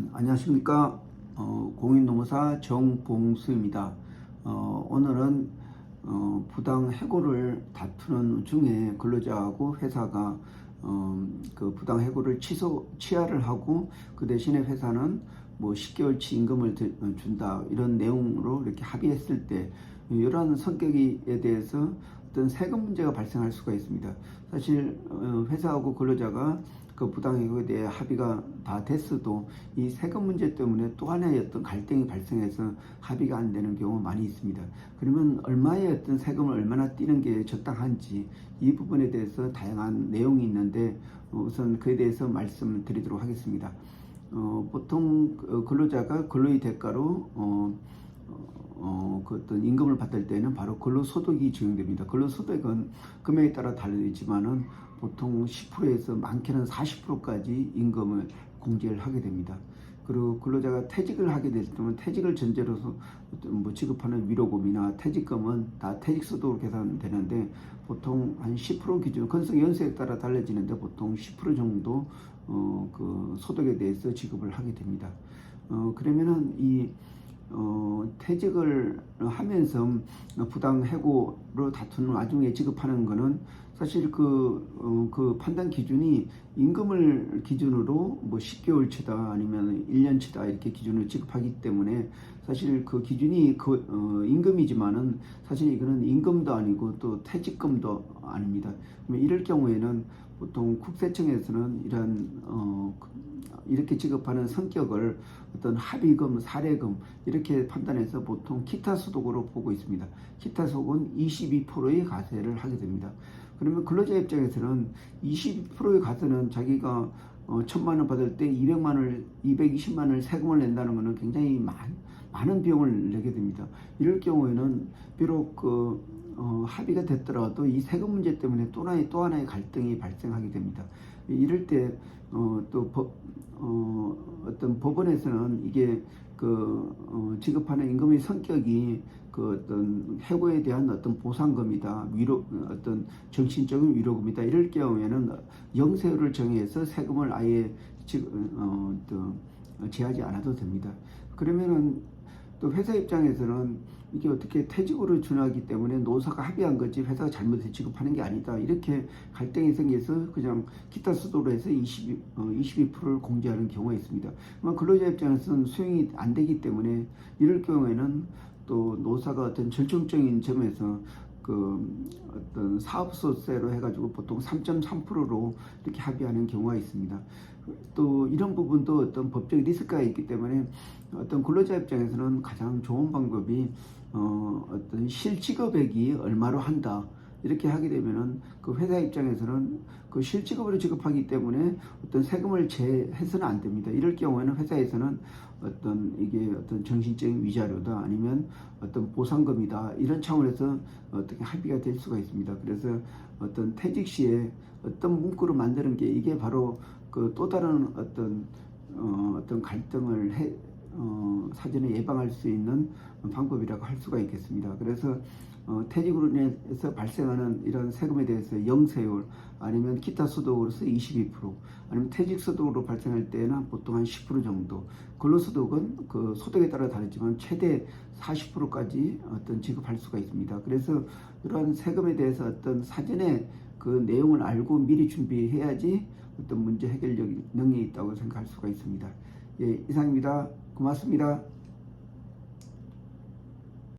음, 안녕하십니까 어, 공인노무사 정봉수입니다. 어, 오늘은 어, 부당 해고를 다투는 중에 근로자하고 회사가 어, 그 부당 해고를 취소 취하를 하고 그 대신에 회사는 뭐 10개월치 임금을 준다 이런 내용으로 이렇게 합의했을 때 이러한 성격에 대해서 어떤 세금 문제가 발생할 수가 있습니다. 사실 어, 회사하고 근로자가 그 부당해고에 대해 합의가 다 됐어도 이 세금 문제 때문에 또 하나의 어떤 갈등이 발생해서 합의가 안 되는 경우가 많이 있습니다. 그러면 얼마의 어떤 세금을 얼마나 띄는 게 적당한지 이 부분에 대해서 다양한 내용이 있는데 어, 우선 그에 대해서 말씀드리도록 하겠습니다. 어, 보통 그 근로자가 근로의 대가로 어, 어, 그 어떤 임금을 받을 때는 바로 근로소득이 적용됩니다. 근로소득은 금액에 따라 다르지만은 보통 10%에서 많게는 40%까지 임금을 공제를 하게 됩니다. 그리고 근로자가 퇴직을 하게 될 때면 퇴직을 전제로서 뭐 지급하는 위로금이나 퇴직금은 다 퇴직소득으로 계산되는데 보통 한 10% 기준 건성 연수에 따라 달라지는데 보통 10% 정도 어, 그 소득에 대해서 지급을 하게 됩니다. 어, 그러면은 이 어, 퇴직을 하면서 부당 해고로 다투는 와중에 지급하는 거는 사실 그, 어, 그 판단 기준이 임금을 기준으로 뭐 10개월치다 아니면 1년치다 이렇게 기준으로 지급하기 때문에 사실 그 기준이 그, 어, 임금이지만은 사실 이거는 임금도 아니고 또 퇴직금도 아닙니다. 이럴 경우에는 보통 국세청에서는 이런 어, 이렇게 지급하는 성격을 어떤 합의금, 사례금 이렇게 판단해서 보통 기타 소득으로 보고 있습니다. 기타 소득은 22%의 가세를 하게 됩니다. 그러면 근로자 입장에서는 22%의 가세는 자기가 어, 천만 원 받을 때 200만 원을 220만 원을 세금을 낸다는 것은 굉장히 많, 많은 비용을 내게 됩니다. 이럴 경우에는 비록 그 어, 합의가 됐더라도 이 세금 문제 때문에 또 하나의 또 하나의 갈등이 발생하게 됩니다. 이럴 때 어, 또 법, 어, 어떤 법원에서는 이게 그 어, 지급하는 임금의 성격이 그 어떤 해고에 대한 어떤 보상금이다 위로 어떤 정신적인 위로금이다 이럴 경우에는 영세율을 정해서 세금을 아예 지금 어, 또 제하지 않아도 됩니다. 그러면은 또 회사 입장에서는 이게 어떻게 퇴직으로 준하기 때문에 노사가 합의한 거지 회사가 잘못해서 지급하는 게 아니다 이렇게 갈등이 생겨서 그냥 기타 수도로 해서 22, 어, 22%를 공제하는 경우가 있습니다. 근로자 입장에서는 수용이 안 되기 때문에 이럴 경우에는 또 노사가 어떤 절충적인 점에서 그 어떤 사업소세로 해가지고 보통 3.3%로 이렇게 합의하는 경우가 있습니다. 또 이런 부분도 어떤 법적 리스크가 있기 때문에 어떤 근로자 입장에서는 가장 좋은 방법이 어, 어떤 실직업액이 얼마로 한다. 이렇게 하게 되면은 그 회사 입장에서는 그 실직업으로 지급하기 때문에 어떤 세금을 제해서는 안 됩니다. 이럴 경우에는 회사에서는 어떤 이게 어떤 정신적인 위자료다 아니면 어떤 보상금이다 이런 차원에서 어떻게 합의가 될 수가 있습니다. 그래서 어떤 퇴직 시에 어떤 문구로 만드는 게 이게 바로 그 또 다른 어떤 어, 어떤 갈등을 해, 어, 사전에 예방할 수 있는 방법이라고 할 수가 있겠습니다. 그래서 어, 퇴직으로 인해서 발생하는 이런 세금에 대해서 영세율 아니면 기타 소득으로서 22% 아니면 퇴직 소득으로 발생할 때는 보통 한 10% 정도 근로소득은 그 소득에 따라 다르지만 최대 40%까지 어떤 지급할 수가 있습니다. 그래서 이러한 세금에 대해서 어떤 사전에 그 내용을 알고 미리 준비해야지 어떤 문제 해결력 능력이 있다고 생각할 수가 있습니다. 예, 이상입니다. 고맙습니다.